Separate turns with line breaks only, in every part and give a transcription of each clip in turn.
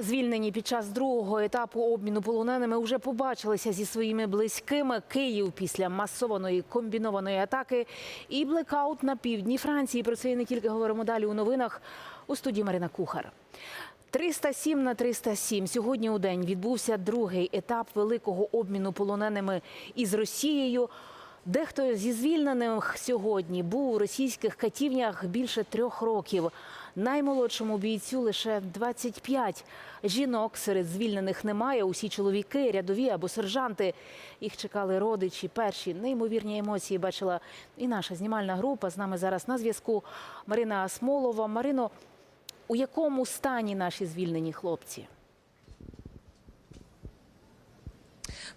Звільнені під час другого етапу обміну полоненими вже побачилися зі своїми близькими. Київ після масованої комбінованої атаки і блекаут на півдні Франції. Про це і не тільки говоримо далі у новинах у студії Марина Кухар. 307 на 307. Сьогодні у день відбувся другий етап великого обміну полоненими із Росією. Дехто зі звільнених сьогодні був у російських катівнях більше трьох років. Наймолодшому бійцю лише 25. Жінок серед звільнених немає. Усі чоловіки, рядові або сержанти. Їх чекали родичі. Перші неймовірні емоції бачила і наша знімальна група. З нами зараз на зв'язку Марина Асмолова. Марино, у якому стані наші звільнені хлопці?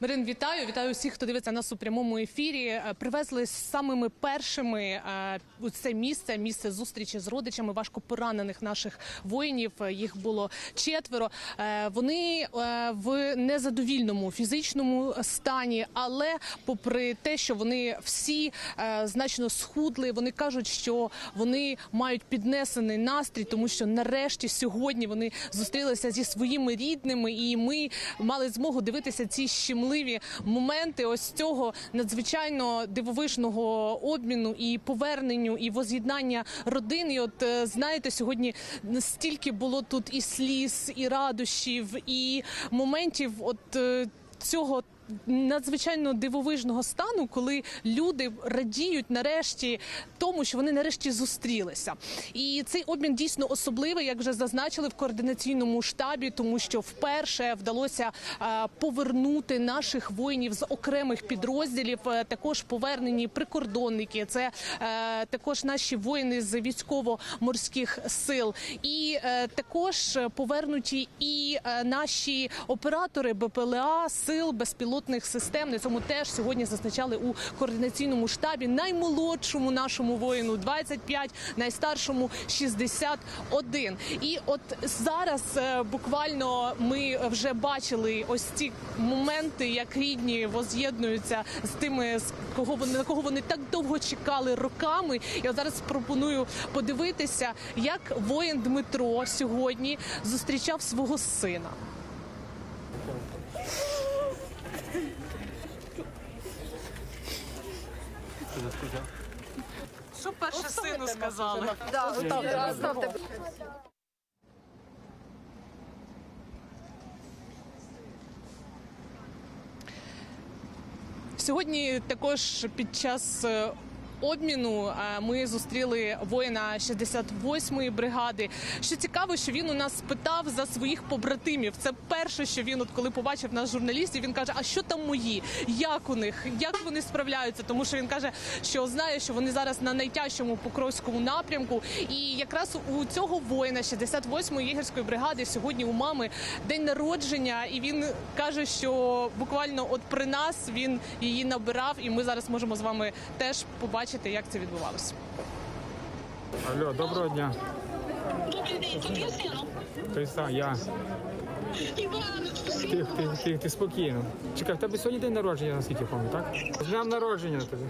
Марин, вітаю! Вітаю всіх, хто дивиться нас у прямому ефірі. Е, Привезли з самими першими е, у це місце, місце зустрічі з родичами важко поранених наших воїнів. Е, Їх було четверо. Вони в незадовільному фізичному стані, але попри те, що вони всі значно схудли, вони кажуть, що вони мають піднесений настрій, тому що нарешті сьогодні вони зустрілися зі своїми рідними, і ми мали змогу дивитися ці щемливі моменти ось цього надзвичайно дивовижного обміну і поверненню, і воз'єднання родин. І от е, знаєте, сьогодні настільки було тут і сліз, і радощів, і моментів, от е, цього. Надзвичайно дивовижного стану, коли люди радіють нарешті тому, що вони нарешті зустрілися, і цей обмін дійсно особливий, як вже зазначили в координаційному штабі, тому що вперше вдалося е, повернути наших воїнів з окремих підрозділів. Е, Також повернені прикордонники. Це е, також наші воїни з військово-морських сил, і також повернуті і наші оператори БПЛА сил безпілотних систем. На цьому теж сьогодні зазначали у координаційному штабі наймолодшому нашому воїну 25, найстаршому 61. І от зараз е, буквально ми вже бачили ось ці моменти, як рідні воз'єднуються з тими, з кого вони на кого вони так довго чекали роками. Я зараз пропоную подивитися, як воїн Дмитро сьогодні зустрічав свого сина. Що перше сину сказали? Сьогодні також під час е, обміну е, ми зустріли воїна 68-ї бригади. Що цікаво, що він у нас питав за своїх побратимів. Це перше, що він, от коли побачив нас журналістів, він каже: А що там мої? Як у них? Як вони справляються? Тому що він каже, що знає, що вони зараз на найтяжчому покровському напрямку. І якраз у цього воїна 68-ї єгерської бригади сьогодні у мами день народження, і він каже, що буквально от при нас він її набирав, і ми зараз можемо з вами теж побачити, як це відбувалося.
Алло, доброго дня.
Добрий день, сину.
Той сам, я.
Іваночку,
Ти, ти, ти, ти спокійно. Чекай, в тебе сьогодні день народження, наскільки пам'ятаю, так? З днем народження тобі.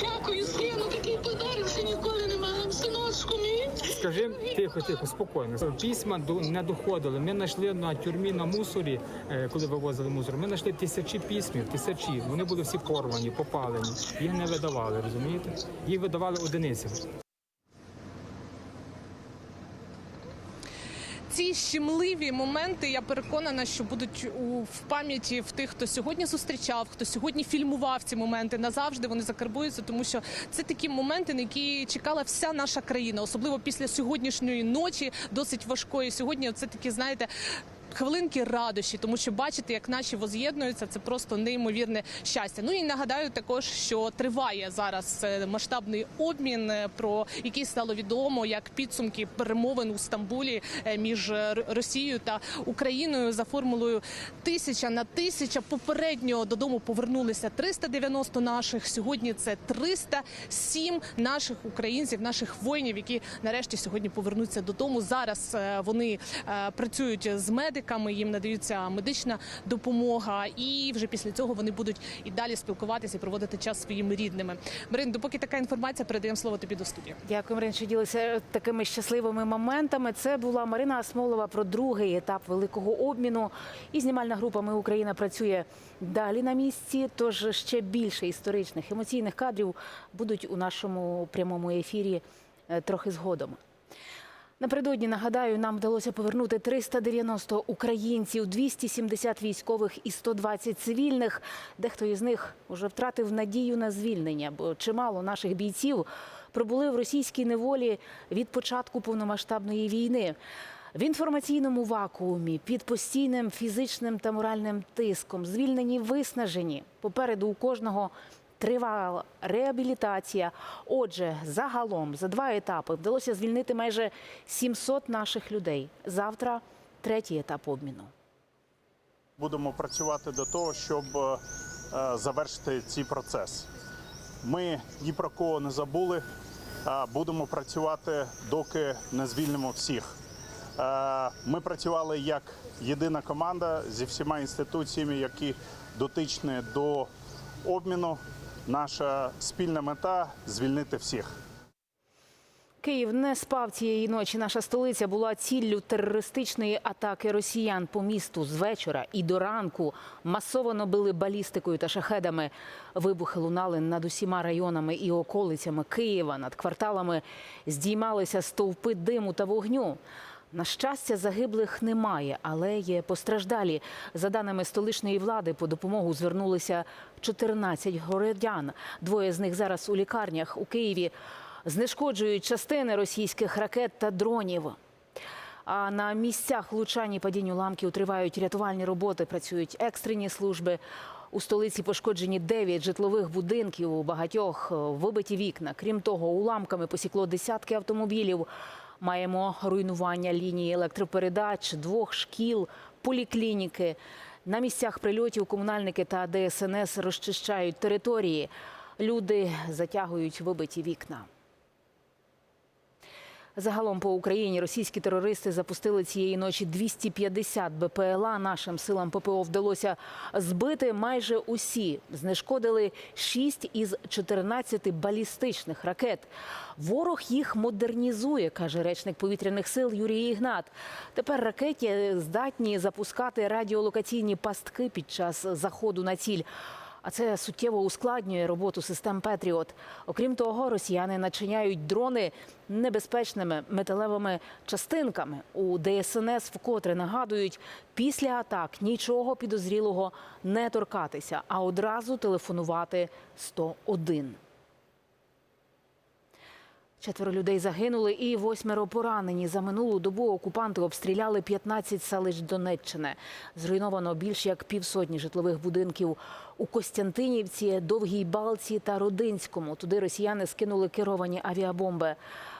дякую, сину, такий подарунок, що ніколи не мала. Синочку мій.
Скажи, тихо, тихо, спокійно. Письма до- не доходили. Ми знайшли на тюрмі на мусорі, е, коли вивозили мусор. Ми знайшли тисячі письмів, тисячі. Вони були всі порвані, попалені. Їх не видавали, розумієте? Їх видавали одиниці.
Ці щемливі моменти, я переконана, що будуть у в пам'яті в тих, хто сьогодні зустрічав, хто сьогодні фільмував ці моменти. Назавжди вони закарбуються, тому що це такі моменти, на які чекала вся наша країна, особливо після сьогоднішньої ночі, досить важкої. Сьогодні це такі, знаєте. Хвилинки радощі, тому що бачити, як наші воз'єднуються, це просто неймовірне щастя. Ну і нагадаю також, що триває зараз е, масштабний обмін, е, про який стало відомо як підсумки перемовин у Стамбулі е, між Росією та Україною за формулою тисяча на тисяча. Попередньо додому повернулися 390 наших. Сьогодні це 307 наших українців, наших воїнів, які нарешті сьогодні повернуться додому. Зараз вони працюють з медиками. Медиками, їм надаються медична допомога, і вже після цього вони будуть і далі спілкуватися і проводити час своїми рідними. Марин, допоки така інформація, передаємо слово тобі до студії.
Дякую, Марин, що ділися такими щасливими моментами. Це була Марина Асмолова про другий етап великого обміну. І знімальна група Ми Україна працює далі на місці. Тож ще більше історичних емоційних кадрів будуть у нашому прямому ефірі е, трохи згодом. Напередодні нагадаю, нам вдалося повернути 390 українців, 270 військових і 120 цивільних. Дехто із них уже втратив надію на звільнення, бо чимало наших бійців пробули в російській неволі від початку повномасштабної війни. В інформаційному вакуумі під постійним фізичним та моральним тиском, звільнені виснажені. Попереду у кожного тривала реабілітація. Отже, загалом за два етапи вдалося звільнити майже 700 наших людей. Завтра третій етап обміну.
Будемо працювати до того, щоб е, завершити цей процес. Ми ні про кого не забули. Будемо працювати, доки не звільнимо всіх. Е, Ми працювали як єдина команда зі всіма інституціями, які дотичні до обміну. Наша спільна мета звільнити всіх.
Київ не спав цієї ночі. Наша столиця була ціллю терористичної атаки росіян по місту з вечора і до ранку. Масово били балістикою та шахедами. Вибухи лунали над усіма районами і околицями Києва. Над кварталами здіймалися стовпи диму та вогню. На щастя, загиблих немає, але є постраждалі. За даними столичної влади, по допомогу звернулися 14 городян. Двоє з них зараз у лікарнях у Києві знешкоджують частини російських ракет та дронів. А на місцях влучань і падінь уламків тривають рятувальні роботи, працюють екстрені служби. У столиці пошкоджені 9 житлових будинків, у багатьох вибиті вікна. Крім того, уламками посікло десятки автомобілів. Маємо руйнування лінії електропередач, двох шкіл, поліклініки. На місцях прильотів комунальники та ДСНС розчищають території. Люди затягують вибиті вікна. Загалом по Україні російські терористи запустили цієї ночі 250 БПЛА. Нашим силам ППО вдалося збити майже усі. Знешкодили 6 із 14 балістичних ракет. Ворог їх модернізує, каже речник повітряних сил Юрій Ігнат. Тепер ракеті здатні запускати радіолокаційні пастки під час заходу на ціль. А це суттєво ускладнює роботу систем Петріот. Окрім того, росіяни начиняють дрони небезпечними металевими частинками. У ДСНС вкотре нагадують, після атак нічого підозрілого не торкатися, а одразу телефонувати 101. Четверо людей загинули і восьмеро поранені. За минулу добу окупанти обстріляли 15 селищ Донеччини. Зруйновано більш як півсотні житлових будинків у Костянтинівці, Довгій Балці та Родинському. Туди росіяни скинули керовані авіабомби.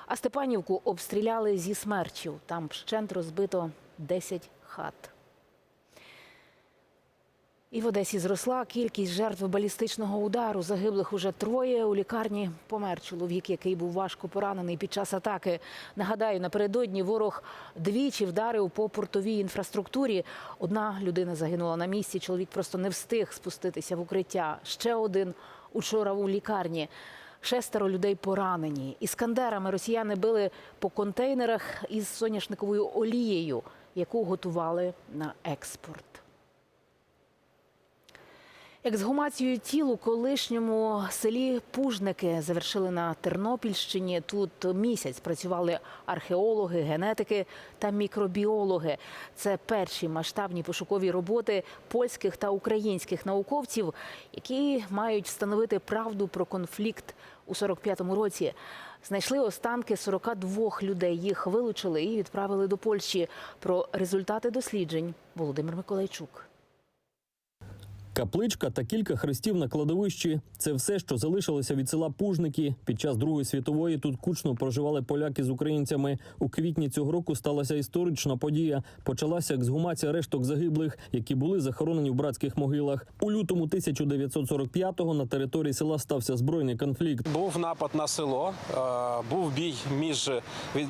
А Степанівку обстріляли зі смерчів. Там вщент розбито 10 хат. І в Одесі зросла кількість жертв балістичного удару. Загиблих уже троє. У лікарні помер чоловік, який був важко поранений під час атаки. Нагадаю, напередодні ворог двічі вдарив по портовій інфраструктурі. Одна людина загинула на місці. Чоловік просто не встиг спуститися в укриття. Ще один учора у лікарні. Шестеро людей поранені. Іскандерами росіяни били по контейнерах із соняшниковою олією, яку готували на експорт. Ексгумацію тіл у колишньому селі Пужники завершили на Тернопільщині. Тут місяць працювали археологи, генетики та мікробіологи. Це перші масштабні пошукові роботи польських та українських науковців, які мають встановити правду про конфлікт у 45-му році. Знайшли останки 42 людей. Їх вилучили і відправили до Польщі. Про результати досліджень Володимир Миколайчук.
Капличка та кілька хрестів на кладовищі це все, що залишилося від села Пужники. Під час Другої світової тут кучно проживали поляки з українцями. У квітні цього року сталася історична подія. Почалася ексгумація решток загиблих, які були захоронені в братських могилах. У лютому 1945-го на території села стався збройний конфлікт.
Був напад на село, е, був бій між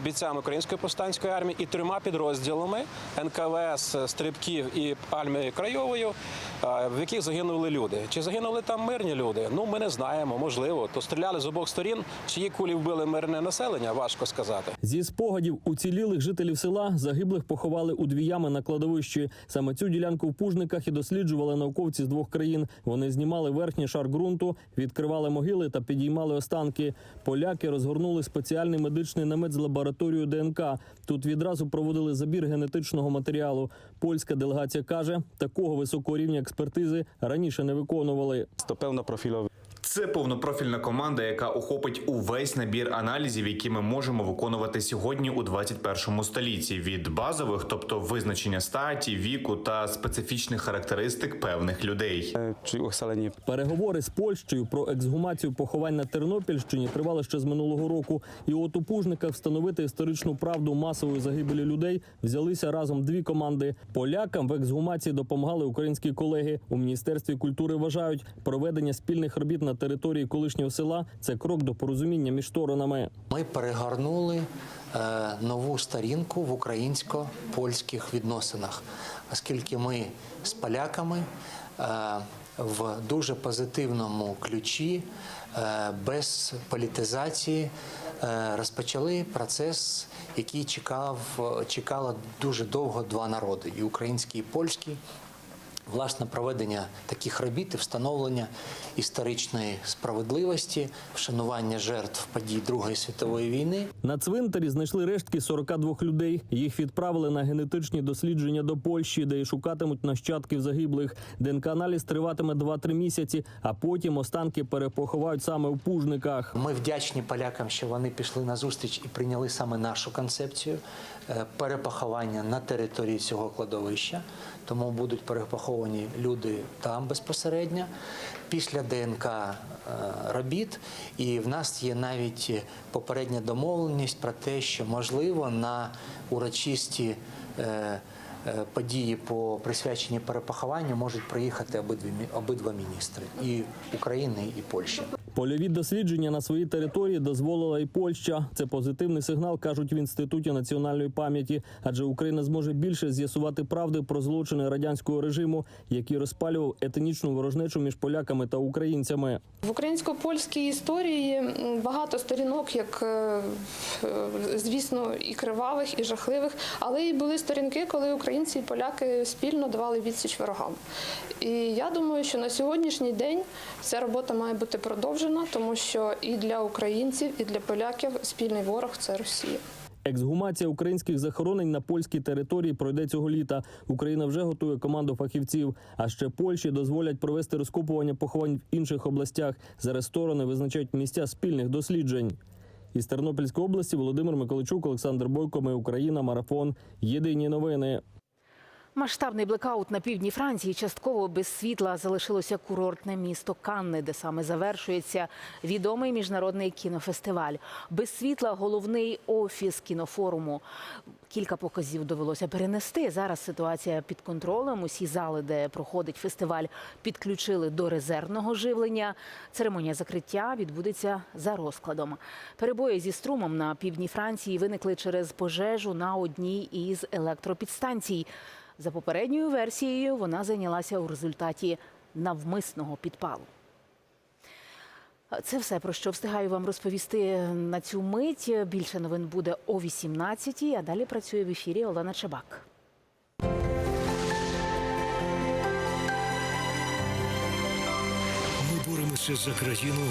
бійцями української повстанської армії і трьома підрозділами НКВС, стрибків і армії Крайовою, е, яких загинули люди. Чи загинули там мирні люди? Ну ми не знаємо. Можливо, то стріляли з обох сторін. Чиї кулі вбили мирне населення? Важко сказати.
Зі спогадів уцілілих жителів села загиблих поховали у дві ями на кладовищі. Саме цю ділянку в пужниках і досліджували науковці з двох країн. Вони знімали верхній шар ґрунту, відкривали могили та підіймали останки. Поляки розгорнули спеціальний медичний намет з лабораторією ДНК. Тут відразу проводили забір генетичного матеріалу. Польська делегація каже, такого високого рівня експертизи раніше не виконували.
To pełnoprofilowy
Це повнопрофільна команда, яка охопить увесь набір аналізів, які ми можемо виконувати сьогодні у 21 столітті від базових, тобто визначення статі, віку та специфічних характеристик певних людей.
e, czy ustalenie
Переговори з Польщею про ексгумацію поховань на Тернопільщині тривали ще з минулого року. І от у Пужниках встановити історичну правду масової загибелі людей взялися разом дві команди. Полякам в ексгумації допомагали українські колеги. У міністерстві культури вважають, проведення спільних робіт на території колишнього села це крок до порозуміння між сторонами.
Ми перегорнули е, нову сторінку в українсько-польських відносинах, оскільки ми з поляками е, в дуже позитивному ключі, е, без політизації, розпочали процес, який чекав, чекало дуже довго два народи і український, і польський. Власне, проведення таких робіт і встановлення історичної справедливості, вшанування жертв подій Другої світової війни
На цвинтарі знайшли рештки 42 людей. Їх відправили на генетичні дослідження до Польщі, де й шукатимуть нащадків загиблих. ДНК-аналіз триватиме 2-3 місяці, а потім останки перепоховають саме в пужниках.
Ми вдячні полякам, що вони пішли на зустріч і прийняли саме нашу концепцію е, перепоховання на території цього кладовища. Тому будуть перепоховані люди там безпосередньо після ДНК е, робіт. І в нас є навіть попередня домовленість про те, що можливо на урочисті. е, е, Події по присвяченні перепахованню можуть приїхати обидві обидва міністри і України, і Польщі.
Польові дослідження на своїй території дозволила і Польща. Це позитивний сигнал, кажуть в інституті національної пам'яті, адже Україна зможе більше з'ясувати правди про злочини радянського режиму, який розпалював етнічну ворожнечу між поляками та українцями.
В українсько-польській історії багато сторінок, як е, звісно, і кривавих, і жахливих, але і були сторінки, коли українці і поляки спільно давали відсіч ворогам. І я думаю, що на сьогоднішній день ця робота має бути продовжена, тому що і для українців, і для поляків спільний ворог це Росія.
Ексгумація українських захоронень на польській території пройде цього літа. Україна вже готує команду фахівців. А ще Польщі дозволять провести розкопування поховань в інших областях. Зараз сторони визначають місця спільних досліджень. Із Тернопільської області Володимир Миколичук, Олександр Бойко. Ми Україна. Марафон. Єдині новини.
Масштабний блекаут на півдні Франції частково без світла залишилося курортне місто Канни, де саме завершується відомий міжнародний кінофестиваль. Без світла головний офіс кінофоруму. Кілька показів довелося перенести. Зараз ситуація під контролем. Усі зали, де проходить фестиваль, підключили до резервного живлення. Церемонія закриття відбудеться за розкладом. Перебої зі струмом на півдні Франції виникли через пожежу на одній із електропідстанцій. За попередньою версією, вона зайнялася у результаті навмисного підпалу. Це все про що встигаю вам розповісти на цю мить. Більше новин буде о 18-й, а далі працює в ефірі Олена Чебак.
Ми боремося за країну,